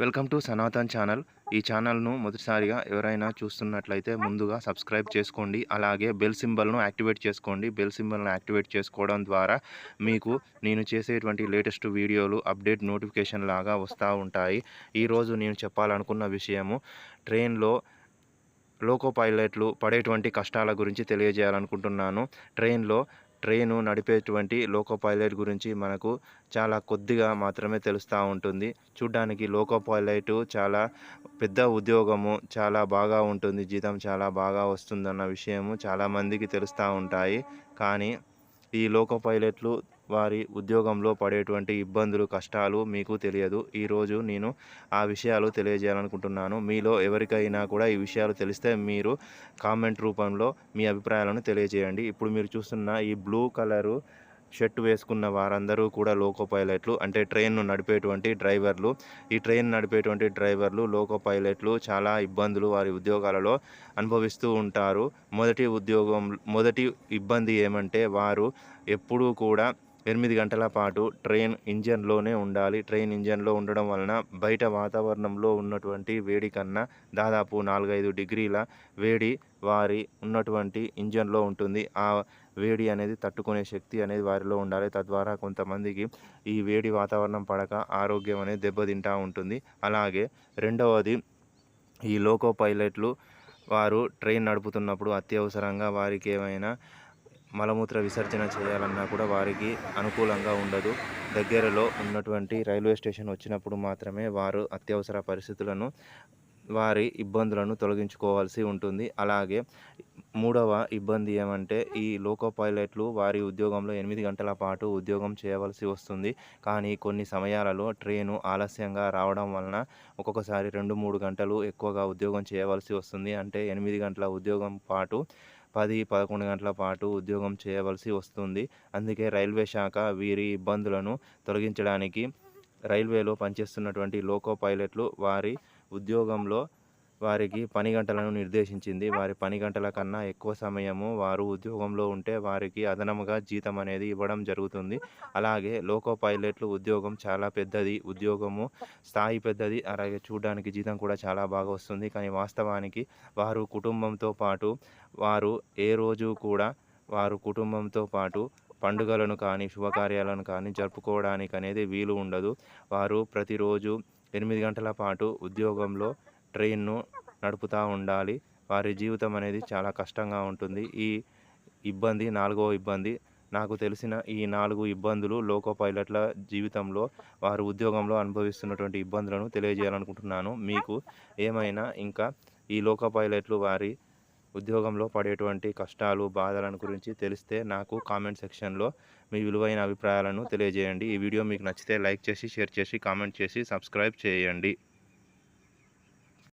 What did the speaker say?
Welcome to Sanatan channel. ఈ ఛానల్ను మొదటిసారిగా ఎవరైనా చూస్తున్నట్లయితే ముందుగా సబ్స్క్రైబ్ చేసుకోండి. అలాగే బెల్ సింబల్ను యాక్టివేట్ చేసుకోండి. బెల్ సింబల్ను యాక్టివేట్ చేసుకోవడం ద్వారా మీకు నేను చేసేటువంటి లేటెస్ట్ వీడియోలు అప్డేట్ నోటిఫికేషన్ లాగా వస్తూ ఉంటాయి. ఈరోజు నేను చెప్పాలనుకున్న విషయము ట్రైన్లో లోకో పైలట్లు పడేటువంటి కష్టాల గురించి తెలియజేయాలనుకుంటున్నాను. ట్రైన్లో ట్రైను నడిపేటువంటి లోకో పైలట్ గురించి మనకు చాలా కొద్దిగా మాత్రమే తెలుస్తూ ఉంటుంది. చూడ్డానికి లోకో పైలట్ చాలా పెద్ద ఉద్యోగము చాలా బాగా ఉంటుంది జీతం చాలా బాగా వస్తుందన్న విషయము చాలామందికి తెలుస్తూ ఉంటాయి. కానీ ఈ లోకో పైలట్లు వారి ఉద్యోగంలో పడేటువంటి ఇబ్బందులు కష్టాలు మీకు తెలియదు. ఈరోజు నేను ఆ విషయాలు తెలియజేయాలనుకుంటున్నాను. మీలో ఎవరికైనా కూడా ఈ విషయాలు తెలిస్తే మీరు కామెంట్ రూపంలో మీ అభిప్రాయాలను తెలియజేయండి. ఇప్పుడు మీరు చూస్తున్న ఈ బ్లూ కలరు షర్ట్ వేసుకున్న వారందరూ కూడా లోకో పైలట్లు అంటే ట్రైన్ను నడిపేటువంటి డ్రైవర్లు. ఈ ట్రైన్ నడిపేటువంటి డ్రైవర్లు లోకో పైలట్లు చాలా ఇబ్బందులు వారి ఉద్యోగాలలో అనుభవిస్తూ ఉంటారు. మొదటి ఉద్యోగం మొదటి ఇబ్బంది ఏమంటే వారు ఎప్పుడూ కూడా ఎనిమిది గంటల పాటు ట్రైన్ ఇంజన్లోనే ఉండాలి. ట్రైన్ ఇంజన్లో ఉండడం వలన బయట వాతావరణంలో ఉన్నటువంటి వేడి కన్నా దాదాపు నాలుగైదు డిగ్రీల వేడి వారి ఉన్నటువంటి ఇంజన్లో ఉంటుంది. ఆ వేడి అనేది తట్టుకునే శక్తి అనేది వారిలో ఉండాలి. తద్వారా కొంతమందికి ఈ వేడి వాతావరణం పడక ఆరోగ్యం అనేది దెబ్బతింటూ ఉంటుంది. అలాగే రెండవది ఈ లోకో పైలట్లు వారు ట్రైన్ నడుపుతున్నప్పుడు అత్యవసరంగా వారికి ఏమైనా మలమూత్ర విసర్జన చేయాలన్నా కూడా వారికి అనుకూలంగా ఉండదు. దగ్గరలో ఉన్నటువంటి రైల్వే స్టేషన్ వచ్చినప్పుడు మాత్రమే వారు అత్యవసర పరిస్థితులను వారి ఇబ్బందులను తొలగించుకోవాల్సి ఉంటుంది. అలాగే మూడవ ఇబ్బంది ఏమంటే ఈ లోకో పైలట్లు వారి ఉద్యోగంలో ఎనిమిది గంటల పాటు ఉద్యోగం చేయవలసి వస్తుంది. కానీ కొన్ని సమయాలలో ట్రైను ఆలస్యంగా రావడం వలన ఒక్కొక్కసారి రెండు మూడు గంటలు ఎక్కువగా ఉద్యోగం చేయవలసి వస్తుంది. అంటే ఎనిమిది గంటల ఉద్యోగం పాటు పది పదకొండు గంటల పాటు ఉద్యోగం చేయవలసి వస్తుంది. అందుకే రైల్వే శాఖ వీరి ఇబ్బందులను తొలగించడానికి రైల్వేలో పనిచేస్తున్నటువంటి లోకో పైలట్లు వారి ఉద్యోగంలో వారికి పని గంటలను నిర్దేశించింది. వారి పని గంటల కన్నా ఎక్కువ సమయము వారు ఉద్యోగంలో ఉంటే వారికి అదనముగా జీతం అనేది ఇవ్వడం జరుగుతుంది. అలాగే లోకో పైలట్లు ఉద్యోగం చాలా పెద్దది. ఉద్యోగము స్థాయి పెద్దది. అలాగే చూడడానికి జీతం కూడా చాలా బాగా వస్తుంది. కానీ వాస్తవానికి వారు కుటుంబంతో పాటు వారు ఏ రోజు కూడా వారు కుటుంబంతో పాటు పండుగలను కానీ శుభకార్యాలను కానీ జరుపుకోవడానికి అనేది వీలు ఉండదు. వారు ప్రతిరోజు ఎనిమిది గంటల పాటు ఉద్యోగంలో ట్రైన్ను నడుపుతూ ఉండాలి. వారి జీవితం అనేది చాలా కష్టంగా ఉంటుంది. ఈ ఇబ్బంది నాలుగో ఇబ్బంది నాకు తెలిసిన ఈ నాలుగు ఇబ్బందులు లోకో పైలట్ల జీవితంలో వారు ఉద్యోగంలో అనుభవిస్తున్నటువంటి ఇబ్బందులను తెలియజేయాలనుకుంటున్నాను. మీకు ఏమైనా ఇంకా ఈ లోకో పైలట్లు వారి ఉద్యోగంలో పడేటువంటి కష్టాలు బాధలను గురించి తెలిస్తే నాకు కామెంట్ సెక్షన్లో మీ విలువైన అభిప్రాయాలను తెలియజేయండి. ఈ వీడియో మీకు నచ్చితే లైక్ చేసి షేర్ చేసి కామెంట్ చేసి సబ్స్క్రైబ్ చేయండి.